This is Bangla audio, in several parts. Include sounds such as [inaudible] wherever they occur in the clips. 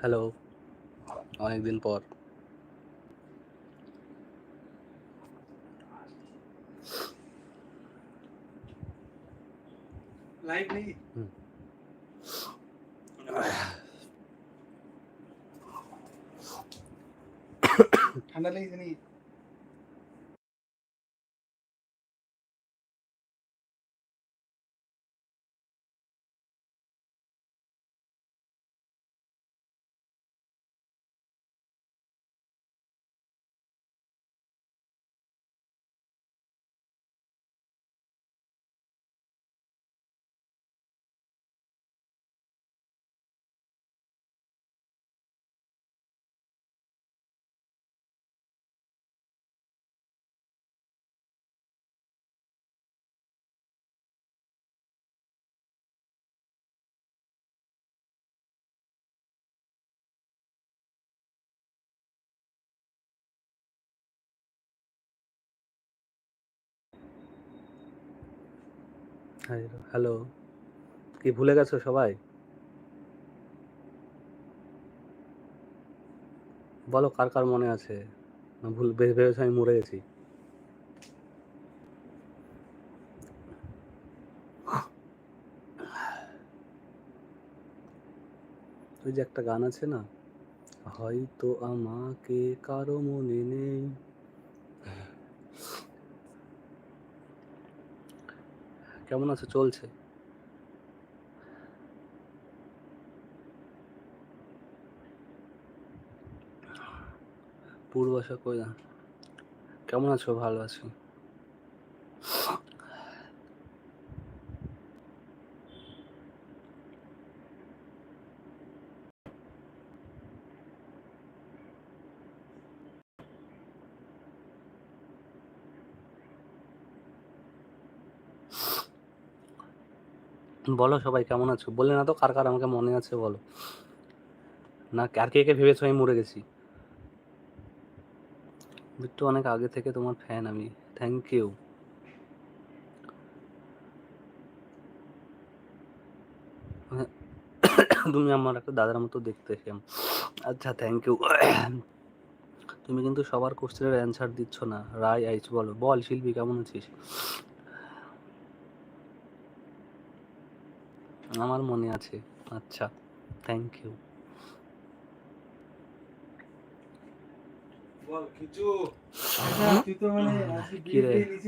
হ্যালো। অনেকদিন পর। লাইভ নেই? ঠান্ডা লেগেছে নাকি? হ্যালো কি ভুলে গেছো সবাই? বলো কার কার মনে আছে? না ভুল ভেবেছো আমি মরে গেছি। ওই যে একটা গান আছে না? হয়তো আমাকে কারও মনে নেই। কেমন আছে? চলছে। পূর্বাশা কই না? কেমন আছো? ভালো আছি। বলো সবাই কেমন আছো? বললে না তো কার কার আমাকে মনে আছে বলো। না, আর কে কে ভেবেছো আমি মরে গেছি? বিট্টু অনেক আগে থেকে তোমার ফ্যান আমি। থ্যাংক ইউ তুমি আমার একটা দাদার মতো দেখতে সেম আচ্ছা থ্যাংক ইউ তুমি কিন্তু সবার কোশ্চেনের অ্যান্সার দিচ্ছ না। রায় আইচ বলো। বল শিল্পী, কেমন আছিস? আমার মনে আছে। আচ্ছা থ্যাংক ইউ তো মানে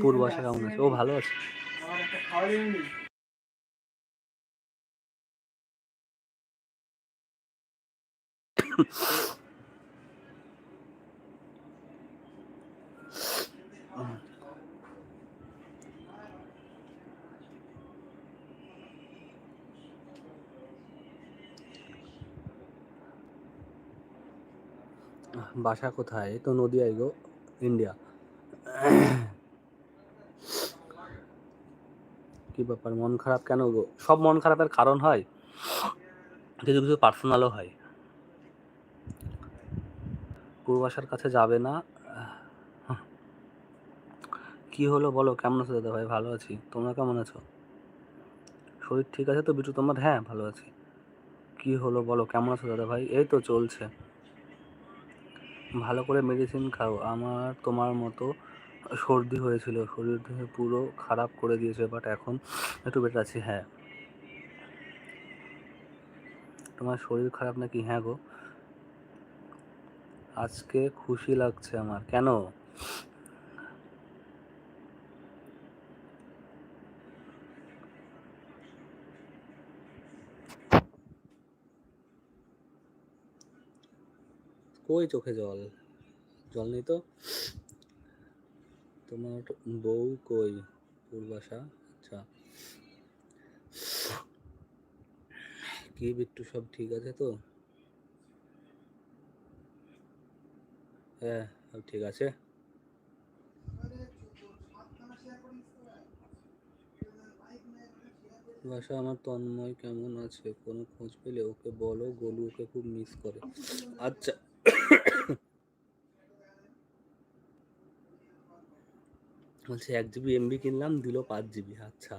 পূর্বাশা কেমন আছে ও ভালো আছে। [coughs] বাসা কোথায়? তো নদিয়ায় গো ইন্ডিয়া কি ব্যাপার, মন খারাপ কেন গো? সব মন খারাপের কারণ হয় কিছু কিছু পার্সোনালও হয়। পূর্বাশার কাছে যাবে না? কি হলো বলো, কেমন আছো দাদা ভাই? ভালো আছি। তোমরা কেমন আছো? শরীর ঠিক আছে তো বিটু? তোমার? হ্যাঁ ভালো আছি। কি হলো বলো, কেমন আছো দাদা ভাই? এই তো চলছে। ভালো করে মেডিসিন খাও। আমার তোমার মতো সর্দি হয়েছিল। শরীর পুরো খারাপ করে দিয়েছে বাট এখন একটু বেটার আছি হ্যাঁ। তোমার শরীর খারাপ নাকি? হ্যাঁ গো। আজকে খুশি লাগছে আমার। কেন? কই চোখে জল? জল নেই তো? তোমার বউ কই? পূর্বাশা? আচ্ছা। কি বিট্টু, সব ঠিক আছে তো? হ্যাঁ সব ঠিক আছে। বাসা আমার তন্ময় কেমন আছে? কোনো খোঁজ পেলে ওকে বলো, গোলু ওকে খুব মিস করে। আচ্ছা। বলছে, এক জিবি এমবি কিনলাম, দিল পাঁচ জিবি আচ্ছা।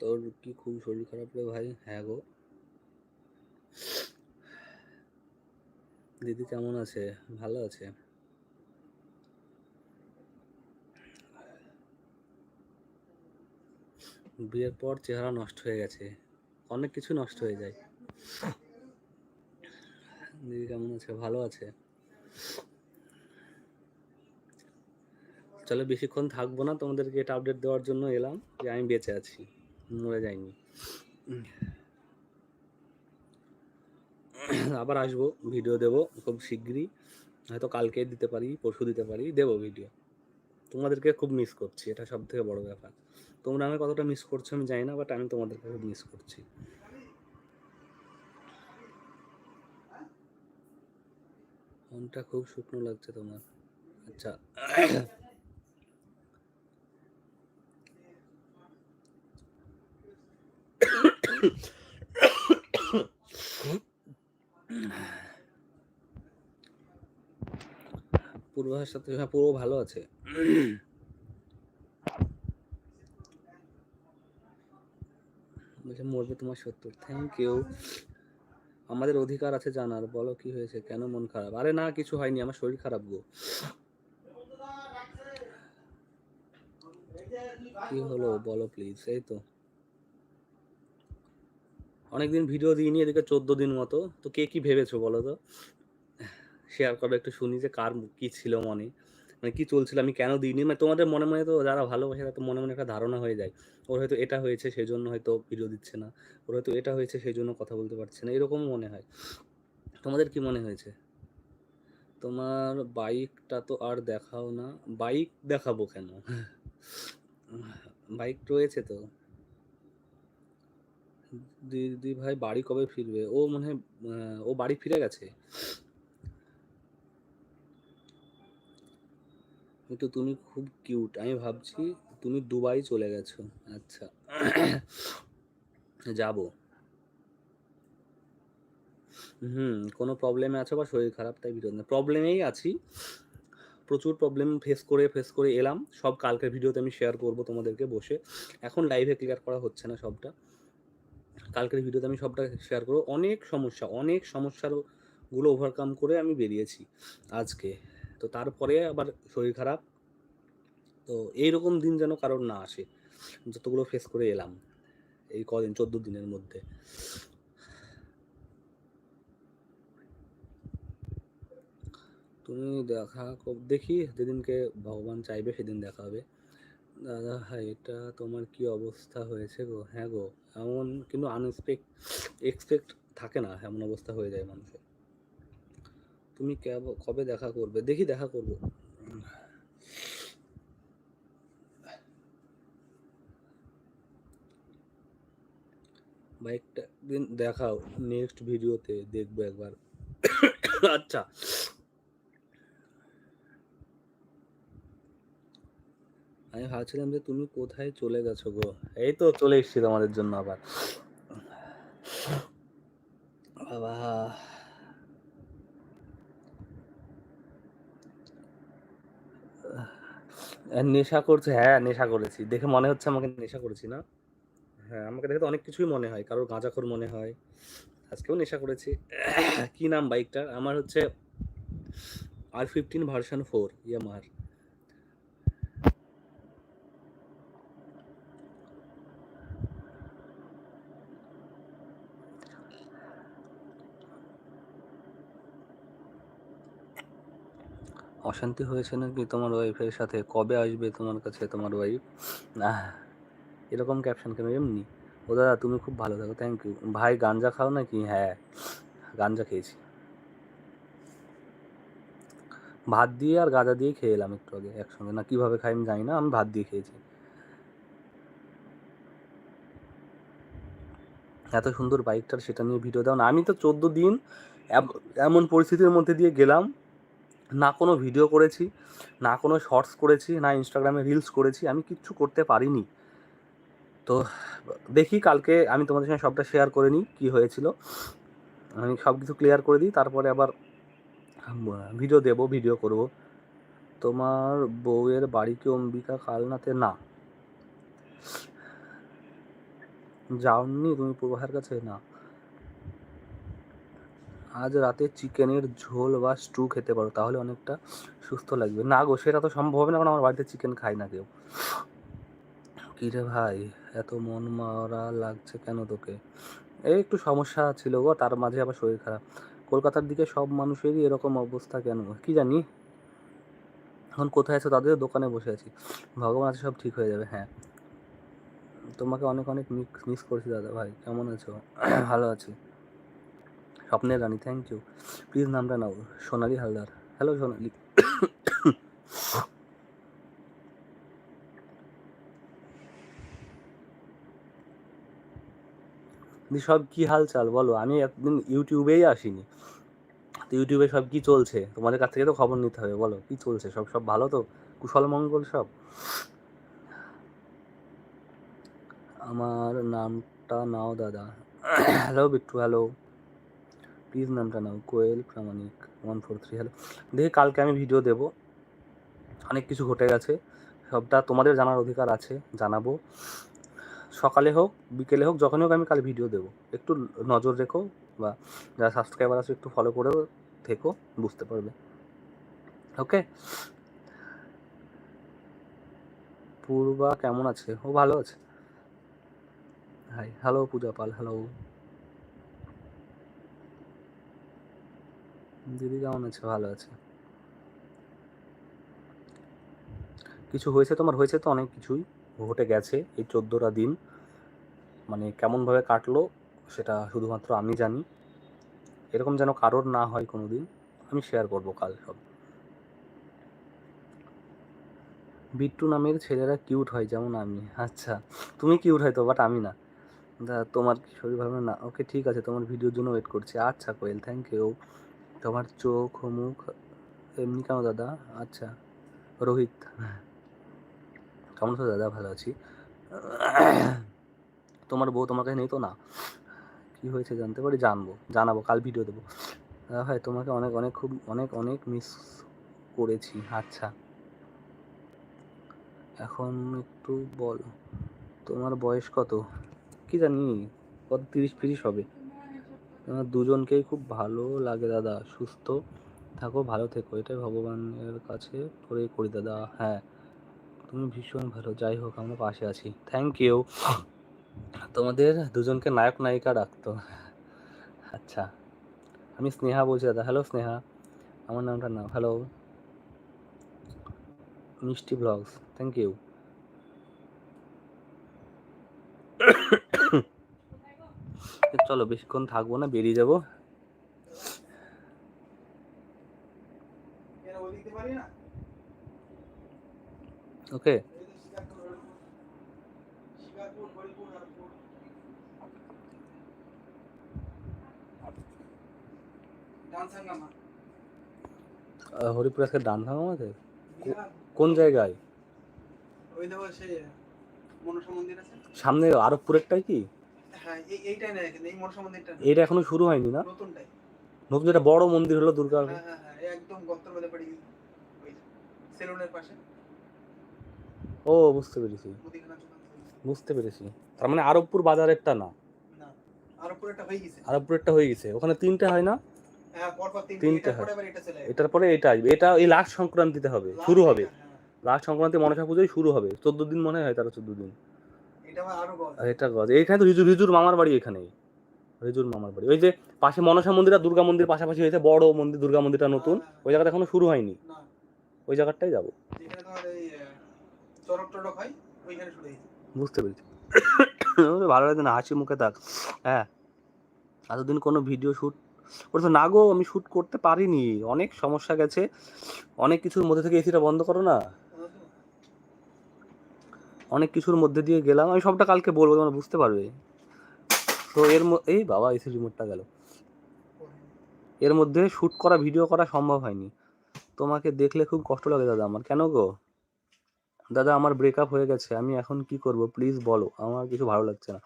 তোর কি খুব শরীর খারাপ রে ভাই? হ্যাঁ গো। দিদি কেমন আছে? ভালো আছে? বিয়ের পর চেহারা নষ্ট হয়ে গেছে। অনেক কিছু নষ্ট হয়ে যায়। দিদি কেমন আছে? ভালো আছে? চলো বেশিক্ষণ থাকব না, তোমাদেরকে এটা আপডেট দেওয়ার জন্য এলাম যে আমি বেঁচে আছি, মরে যাইনি। আবার আসব ভিডিও দেবো খুব শিগগিরই, হয়তো কালকে দিতে পারি, পরশু দিতে পারি, দেবো ভিডিও তোমাদেরকে খুব মিস করছি, এটা সব থেকে বড় ব্যাপার। তোমরা আমি কতটা মিস করছ আমি জানি না বাট আমি তোমাদেরকে খুব মিস করছি। মনটা খুব শুকনো লাগছে তোমার। আচ্ছা। পূর্বাভাস সাথে হ্যাঁ পুরো ভালো আছে। বলছে, মরবে তোমার সত্তর থ্যাংক ইউ আমাদের অধিকার আছে জানার। বলো কি হয়েছে? কেন মন খারাপ? আরে না, কিছু হয়নি। আমার শরীর খারাপ গো। কি হলো? বলো প্লিজ এই তো। অনেকদিন ভিডিও দিইনি, এদিকে চোদ্দ দিন মতো। তো কে কি ভেবেছো বলো তো? শেয়ার করো একটু শুনি যে কার কি ছিল মনে। মানে কি চলছিল, আমি কেন দিইনি? মানে তোমাদের মনে মনে তো যারা ভালোবাসে তো মনে মনে একটা ধারণা হয়ে যায়। ওর হয়তো এটা হয়েছে সেই জন্য হয়তো ভিডিও দিচ্ছে না। ওর হয়তো এটা হয়েছে সেই জন্য কথা বলতে পারছে না এরকম মনে হয়। তোমাদের কি মনে হয়েছে? তোমার বাইকটা তো আর দেখাও না। বাইক দেখাবো কেন? বাইক রয়েছে তো। দিদি ভাই বাড়ি কবে ফিরবে? ও মনে হয় ও বাড়ি ফিরে গেছে? কিন্তু তুমি খুব কিউট আমি ভাবছি তুমি দুবাই চলে গেছো। আচ্ছা। যাব। হুম, কোনো প্রবলেমে আছো বা শরীর খারাপ? তাই ভিডিও না প্রবলেমেই আছি। প্রচুর প্রবলেম ফেস করে ফেস করে এলাম। সব কালকের ভিডিওতে আমি শেয়ার করব তোমাদেরকে বসে। এখন লাইভে ক্লিয়ার করা হচ্ছে না সবটা। কালকের ভিডিওতে আমি সবটা শেয়ার করব। অনেক সমস্যা, অনেক সমস্যারগুলো ওভারকাম করে আমি বেরিয়েছি আজকে। তো তারপরে আবার শরীর খারাপ। তো এইরকম দিন যেন কারোর না আসে। যতগুলো ফেস করে এলাম এই কদিন, চোদ্দ দিনের মধ্যে। তুমি দেখা দেখি যেদিনকে ভগবান চাইবে সেদিন দেখা হবে। দাদা এটা তোমার কি অবস্থা হয়েছে গো? হ্যাঁ গো, এমন কিন্তু আনএক্সপেক্ট এক্সপেক্ট থাকে না, এমন অবস্থা হয়ে যায় মানুষের। তুমি কেব- দেখা করবে? দেখি দেখা করব। বাইকটা দিন দেখাও নেক্সট ভিডিওতে দেখব একবার। আচ্ছা। আমি ভাবছিলাম যে তুমি কোথায় চলে গেছো গো? এই তো চলে এসেছি তোমাদের জন্য আবার। বাবা। নেশা করছে হ্যাঁ নেশা করেছি। দেখে মনে হচ্ছে আমাকে নেশা করেছি না? হ্যাঁ আমাকে দেখে তো অনেক কিছুই মনে হয়। কারোর গাঁজাখোর মনে হয়। আজকেও নেশা করেছি। কি নাম বাইকটার? আমার হচ্ছে আর ফিফটিন ভার্সন ফোর ইয়ামাহার অশান্তি হয়েছে নাকি তোমার ওয়াইফের সাথে? কবে আসবে তোমার কাছে তোমার ওয়াইফ না এরকম ক্যাপশন কেন? এমনি। ও দাদা, তুমি খুব ভালো থাকো থ্যাংক ইউ ভাই, গাঞ্জা খাও নাকি? হ্যাঁ গাঞ্জা খেয়েছি। ভাত দিয়ে আর গাঁজা দিয়ে খেয়ে এলাম একটু আগে, একসঙ্গে। না, কীভাবে খাই আমি জানি না, আমি ভাত দিয়ে খেয়েছি। এত সুন্দর বাইকটার সেটা নিয়ে ভিডিও দাও না। আমি তো চোদ্দ দিন এমন পরিস্থিতির মধ্যে দিয়ে গেলাম না কোনো ভিডিও করেছি, না কোনো শর্টস করেছি, না ইনস্টাগ্রামে রিলস করেছি, আমি কিচ্ছু করতে পারিনি। তো দেখি কালকে আমি তোমাদের সঙ্গে সবটা শেয়ার করে নিই, কী হয়েছিল। আমি সব কিছু ক্লিয়ার করে দিই, তারপরে আবার ভিডিও দেব ভিডিও করব। তোমার বউয়ের বাড়ি কি অম্বিকা কালনাতে না। যাওনি তুমি পূর্বাহার কাছে? না। আজ রাতে চিকেনের ঝোল বা স্টু খেতে পারো, তাহলে অনেকটা সুস্থ লাগবে। না গো, সেটা তো সম্ভব হবে না, কারণ আমার বাড়িতে চিকেন খায় না কেউ। কী রে ভাই, এত মন মারা লাগছে কেন তোকে? এই একটু সমস্যা ছিল গো, তার মাঝে আবার শরীর খারাপ। কলকাতার দিকে সব মানুষেরই এরকম অবস্থা কেন? কি জানি? এখন কোথায় আছো? তাদের দোকানে বসে আছি। ভগবান আছে, সব ঠিক হয়ে যাবে হ্যাঁ। তোমাকে অনেক অনেক মিস করছি দাদা ভাই, কেমন আছো? [clears throat] ভালো আছি। স্বপ্নের রানী থ্যাংক ইউ প্লিজ নামটা নাও, সোনালি হালদার। হ্যালো সোনালি। সব কি হাল চাল বলো, আমি একদিন ইউটিউবেই আসিনি। তো ইউটিউবে সব কি চলছে? তোমাদের কাছ থেকে তো খবর নিতে হবে, বলো, কি চলছে? সব সব ভালো তো? কুশল মঙ্গল সব? আমার নামটা নাও, দাদা। [coughs] হ্যালো বিট্টু হ্যালো প্লিজ নামটা নাও Koel, Pramanik one four three hello দেখি কালকে আমি ভিডিও দেব। অনেক কিছু ঘটে গেছে। সবটা তোমাদের জানার অধিকার আছে, জানাব। সকালে হোক, বিকেলে হোক, যখনই হোক আমি কাল ভিডিও দেবো। একটু নজর রেখো বা যারা সাবস্ক্রাইবার আছে, একটু ফলো করেও থেকো, বুঝতে পারবে। ওকে পূর্বা কেমন আছে? ও ভালো আছে। Hi hello Puja Pal hello দিদি কেমন আছে? ভালো আছে। কিছু হয়েছে তোমার? হয়েছে তো অনেক কিছুই। ঘটে গেছে এই চোদ্দোটা দিন। মানে কেমনভাবে কাটলো সেটা শুধুমাত্র আমি জানি। এরকম যেন কারোর না হয় কোনো দিন আমি শেয়ার করব কাল সব। বিট্টু নামের ছেলেরা কিউট হয় যেমন আমি। আচ্ছা তুমি কিউট হয় তো বাট আমি না। দা তোমার কি শরীর ভালো না? ওকে ঠিক আছে, তোমার ভিডিওর জন্য ওয়েট করছি। আচ্ছা কোয়েল থ্যাংক ইউ তোমার চোখ মুখ এমনি কেন দাদা? আচ্ছা রোহিত। কেমন আছো দাদা? ভালো আছি। তোমার বউ তোমার কাছে নেই তো না? কি হয়েছে জানতে পারি? জানব, জানাব, কাল ভিডিও দেবো। দাদা ভাই, তোমাকে অনেক অনেক, খুব, অনেক অনেক মিস করেছি। আচ্ছা। এখন একটু বল, তোমার বয়স কত? কি জানি, কত তিরিশ ফিরিশ হবে। দুজনকেই খুব ভালো লাগে দাদা, সুস্থ থাকো, ভালো থেকো, এটাই ভগবানের কাছে করে করি দাদা হ্যাঁ। তুমি ভীষণ ভালো, যাই হোক, আমরা পাশে আছি। থ্যাংক ইউ তোমাদের দুজনকে নায়ক, নায়িকা ডাকতো। আচ্ছা আমি স্নেহা বলছি দাদা হ্যালো স্নেহা। আমার নামটা না হ্যালো মিষ্টি ব্লগস থ্যাংক ইউ চলো বেশিক্ষণ থাকব না বেরিয়ে যাব। ওকে। হরিপুর আজকে ডান ভাঙা আমাদের কোন জায়গায়? ওই দেখো সে মনসা মন্দির আছে। সামনে আরবপুরেরটাই কি? হ্যাঁ এটা এখনও শুরু হয়নি না? নতুন যেটা বড় মন্দির হলো দুর্গা হ্যাঁ হ্যাঁ একদম সেলুনের পাশে। ও বুঝতে পেরেছি। বুঝতে পেরেছি। তার মানে আরবপুর বাজারেরটা না? আরবপুরেরটা হয়ে গেছে। ওখানে তিনটে হয় না? তিনটে হয়। পরে এটা এটার পরে এটা আসবে। এটা এই লাস্ট সংক্রান্তিতে হবে শুরু হবে। লাস্ট সংক্রান্তি মনসা পুজোই শুরু হবে। চোদ্দ দিন মনে হয় তারা চোদ্দ দিন। এটা গজ। এইখানে তো রিজু রিজুর মামার বাড়ি এখানেই। রিজুর মামার বাড়ি। ওই যে পাশে মনসা মন্দির আর দুর্গা মন্দির পাশাপাশি হয়েছে বড় মন্দির দুর্গা মন্দিরটা নতুন। ওই জায়গাটা এখনও শুরু হয়নি। ওই জায়গাটাই যাব। বুঝতে পেরেছি। ভালো লাগে না হাসি মুখে থাক। হ্যাঁ। এতদিন কোনো ভিডিও শ্যুট করতে না গো আমি শ্যুট করতে পারিনি। অনেক সমস্যা গেছে। অনেক কিছুর মধ্যে থেকে এসিটা বন্ধ করো না। অনেক কিছুর মধ্যে দিয়ে গেলাম। আমি সবটা কালকে বলব, তোমরা বুঝতে পারবে। তো এর এই বাবা এসি রিমোটটা গেল। এর মধ্যে শ্যুট করা ভিডিও করা সম্ভব হয়নি। তোমাকে দেখলে খুব কষ্ট লাগে, দাদা আমার। কেন গো? দাদা, আমার ব্রেকআপ হয়ে গেছে। আমি এখন কি করব? প্লিজ বলো। আমার কিছু ভালো লাগছে না।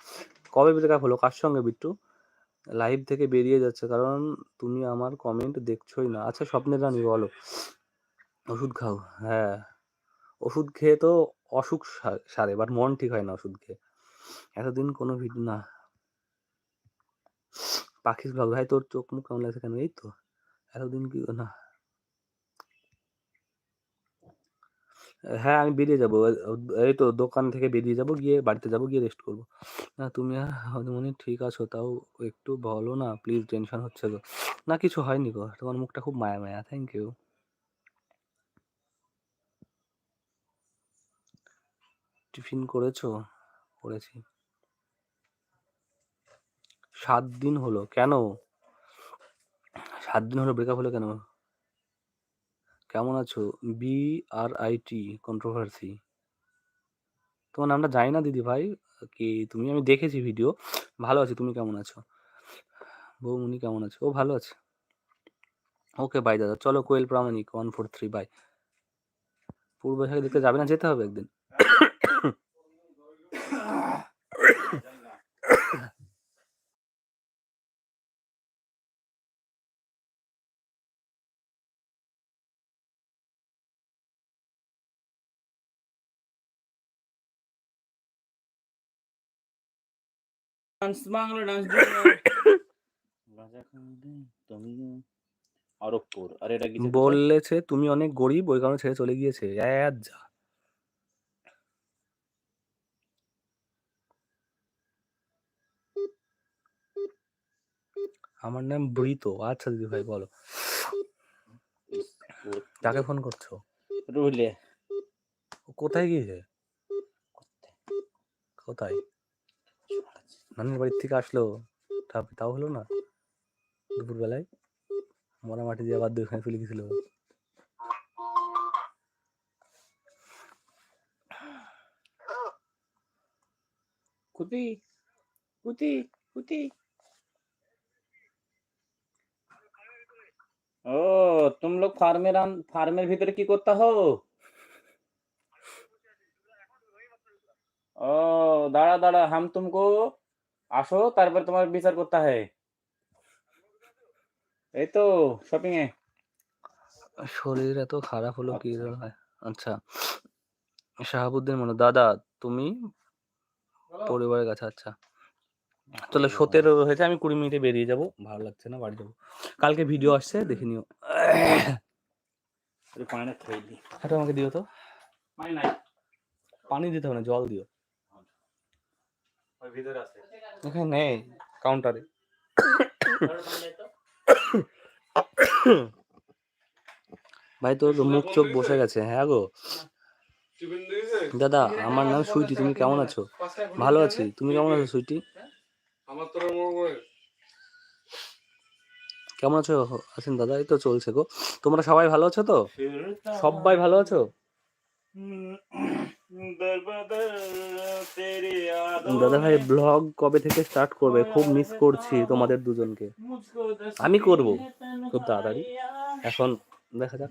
কবে ব্রেকআপ হলো? কার সঙ্গে বিট্টু? লাইভ থেকে বেরিয়ে যাচ্ছে। কারণ তুমি আমার কমেন্ট দেখছোই না। আচ্ছা স্বপ্নের রানী, বলো। ওষুধ খাও। হ্যাঁ। ওষুধ খেয়ে তো অসুখ সারে বাট মন ঠিক হয় না ওষুধ খেয়ে এতদিন কোনো ভিডিও না। পাখির ব্লগ ভাই তোর চোখ মুখ কেমন লাগছে কেন? এই তো। এতদিন কি না। হ্যাঁ আমি বেরিয়ে যাব। এই তো দোকান থেকে বেরিয়ে যাব, গিয়ে বাড়িতে যাব, গিয়ে রেস্ট করব। না, তুমি মনে ঠিক আছো, তাও একটু বলো না প্লিজ টেনশন হচ্ছে গো না, কিছু হয়নি গো। তোমার মুখটা খুব মায়া মায়া থ্যাংক ইউ টিফিন করেছ? করেছি। সাত দিন হলো। কেন? সাত দিন হলো ব্রেকআপ হলো কেন? কেমন আছো? B R I T controversy তোমার নামটা জানি না দিদি ভাই। কি তুমি, আমি দেখেছি ভিডিও ভালো আছি, তুমি কেমন আছো? বৌমনি কেমন আছো? ও ভালো আছে। ওকে বাই দাদা। চলো Koel Pramanik one four three bye পূর্ব দেখতে যাবে না? যেতে হবে একদিন। ডান্স বাংলা ডান্স তুমি আরবপুর। আর এটা কি বললেছে তুমি অনেক গরিব ওই কারণে ছেড়ে চলে গিয়েছে। যা। আমার নাম বৃত আচ্ছা দিদি ভাই বলো। কাকে ফোন করছ? রুলে। ও কোথায় গিয়েছে? কোথায়? নানির বাড়ির থেকে আসলো ঠাপে তাও হলো না। দুপুরবেলায় মরা মাটি দিয়ে আবার দুইখানে তুলে গেছিল কুতি কুতি কুতি। ও, তুম ফার্মের ফার্মের ভিতরে কি করতে হো? ও, দাঁড়া দাঁড়া, হাম তুমকো আসো তারপর তোমার বিচার করতে হয়। এই তো শপিং এ। শরীর এত খারাপ হলো কি আচ্ছা। হয় আচ্ছা। শাহাবুদ্দিন মনে দাদা তুমি? পরিবারের কাছে আচ্ছা। তাহলে সতেরো হয়েছে আমি কুড়ি মিনিটে বেরিয়ে যাব। ভালো লাগছে না বাড়ি যাব। কালকে ভিডিও আসছে দেখে নিও। পানি খেয়ে দি এটা আমাকে দিও তো। পানি দিতে হবে না জল দিও। ভিতরে আছে। এখানে নেই কাউন্টারে ভাই, তোর মুখ চোখ বসে গেছে হ্যাঁ গো? দাদা, আমার নাম সুইটি, তুমি কেমন আছো? ভালো আছি, তুমি কেমন আছো, সুইটি? মনে কেমন আছো আছেন দাদা? এই তো চলছে গো। তোমরা সবাই ভালো আছো তো? সবাই ভালো আছো? দাদা ভাই ব্লগ কবে থেকে স্টার্ট করবে? খুব মিস করছি তোমাদের দুজনকে। আমি করব। খুব তাড়াতাড়ি। এখন দেখা যাক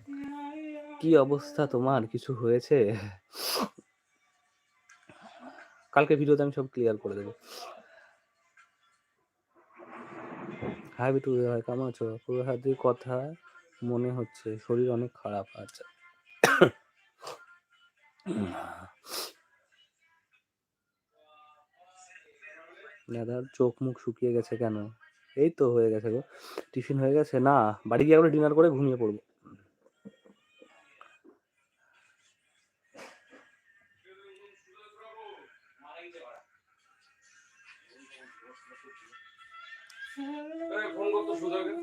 কি অবস্থা তোমার, কিছু হয়েছে? কালকে ভিডিওতে আমি সব ক্লিয়ার করে দেবো। হাই বিটু ভাই কেমন আছো? পুরো হাতের কথা মনে হচ্ছে, শরীর অনেক খারাপ আচ্ছা দাদার চোখ মুখ শুকিয়ে গেছে কেন? এই তো হয়ে গেছে গো। টিফিন হয়ে গেছে? না, বাড়ি গিয়ে আমরা ডিনার করে ঘুমিয়ে পড়ব। ফোন করতো সুধাকে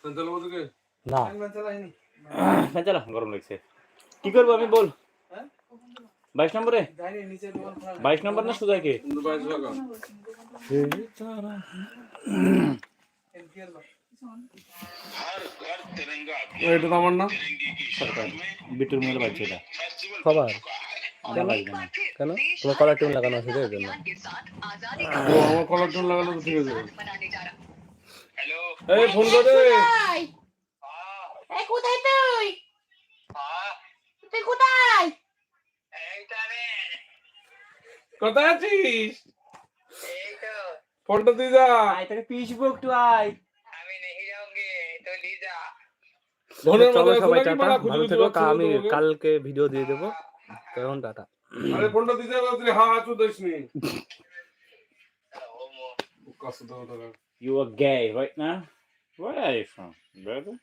সেন্ট্রাল বলতে না। হ্যাঁ চলো গরম লাগছে। কি করব আমি বল? হ্যাঁ? বাইশ নম্বরে? বাইশ নম্বর না সুজাকে এটা তো আমার না সরকার বিটুর মেয়ের বাচ্চা এটা। সবার? আমার লাগবে না। কেন? তোমার কলার টিউন লাগানো আছে তো এর জন্য। আমার কলার টোন লাগানো তো ঠিক আছে। এই ফোন করে? এই কোথায় তুই? হ্যাঁ। তুই কোথায়? কোথায় আছিস? ফোনটা তুই যা আয় তোকে পিসবো একটু আয়। আমি নেহি যাওঙ্গে তো লিজা। চলো সবাই টাটা ভালো থেকো আমি কালকে ভিডিও দিয়ে দেবো। তখন টাটা। আরে ফোনটা দিতে তুই হা হা চুদাইস নি। You are gay right now? Where are you from, brother?